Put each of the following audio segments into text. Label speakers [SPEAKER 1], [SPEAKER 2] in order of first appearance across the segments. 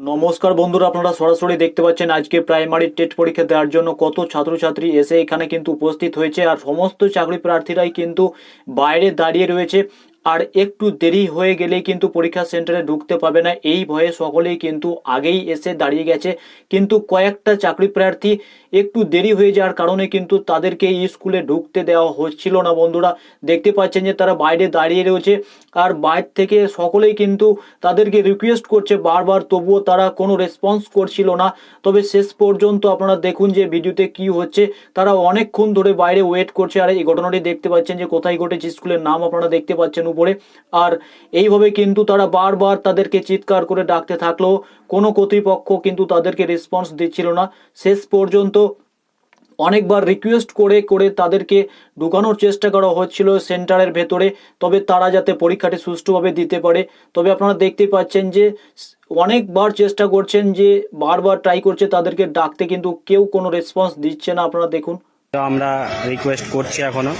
[SPEAKER 1] নমস্কার বন্ধুরা, আপনারা সরাসরি দেখতে পাচ্ছেন আজকে প্রাইমারি টেট পরীক্ষা দেওয়ার জন্য কত ছাত্রছাত্রী এসে এখানে কিন্তু উপস্থিত হয়েছে আর সমস্ত চাকরি প্রার্থীরাই কিন্তু বাইরে দাঁড়িয়ে রয়েছে। আর একটু দেরি হয়ে গেলে কিন্তু পরীক্ষা সেন্টারে ঢুকতে পাবে না। এই ভয়ে সকলেই কিন্তু আগেই এসে দাঁড়িয়ে গেছে। কিন্তু কয়েকটা চাকরি প্রার্থী একটু দেরি হয়ে যাওয়ার কারণে কিন্তু তাদেরকে স্কুলে ঢুকতে দেওয়া হচ্ছিল না বন্ধুরা। দেখতে পাচ্ছেন যে তারা বাইরে দাঁড়িয়ে রয়েছে আর বাইর থেকে সকলেই কিন্তু তাদেরকে রিকোয়েস্ট করছে বারবার, তবুও তারা কোনো রেসপন্স করছিল না। তবে শেষ পর্যন্ত আপনারা দেখুন যে ভিডিওতে কি হচ্ছে। তারা অনেকক্ষণ ধরে বাইরে ওয়েট করছে আর এই ঘটনাটি দেখতে পাচ্ছেন যে কোথায় ঘটেছে, স্কুলের নাম আপনারা দেখতে পাচ্ছেন। উপরে। আর এইভাবে কিন্তু তারা বারবার তাদেরকে চিৎকার করে ডাকতে থাকলেও কোনো কর্তৃপক্ষ কিন্তু তাদেরকে রেসপন্স দিচ্ছিল না। শেষ পর্যন্ত অনেকবার রিকোয়েস্ট করে করে তাদেরকে ঢুকানোর চেষ্টা করা হচ্ছিল সেন্টারের ভেতরে। তবে তারা যাতে পরীক্ষাটি সুষ্ঠুভাবে দিতে পারে। তবে আপনারা দেখতে পাচ্ছেন যে অনেকবার চেষ্টা করছেন যে বারবার ট্রাই করছে তাদেরকে ডাকতে, কিন্তু কেউ কোনো রেসপন্স দিচ্ছে না। আপনারা দেখুন।
[SPEAKER 2] আমরা রিকোয়েস্ট করছি এখনও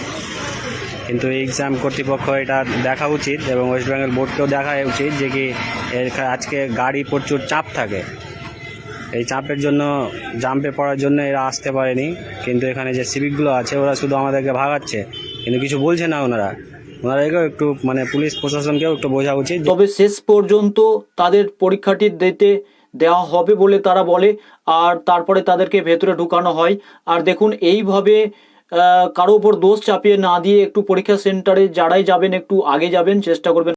[SPEAKER 2] কিন্তু এক্সাম কর্তৃপক্ষ এটা দেখা উচিত এবং ওয়েস্ট বেঙ্গল বোর্ডকেও দেখা উচিত যে কি আজকে গাড়ি প্রচুর চাপ থাকে। এই চাপের জন্য জাম্পে পড়ার জন্য এরা আসতে পারেনি। কিন্তু এখানে যে সিভিকগুলো আছে, ওরা শুধু আমাদেরকে ভাগাচ্ছে। কিন্তু কিছু বলছে না ওনারা। ওনাদেরকেও একটু মানে পুলিশ প্রশাসনকেও একটু বোঝা উচিত
[SPEAKER 1] তবে শেষ পর্যন্ত তাদের পরীক্ষাটি দিতে দেওয়া হবে বলে তারা বলে, আর তারপরে তাদেরকে ভেতরে ঢুকানো হয়। আর দেখুন, এইভাবে কারও উপর দোষ চাপিয়ে না দিয়ে একটু পরীক্ষা সেন্টারে যারাই যাবেন, একটু আগে যাবেন, চেষ্টা করবেন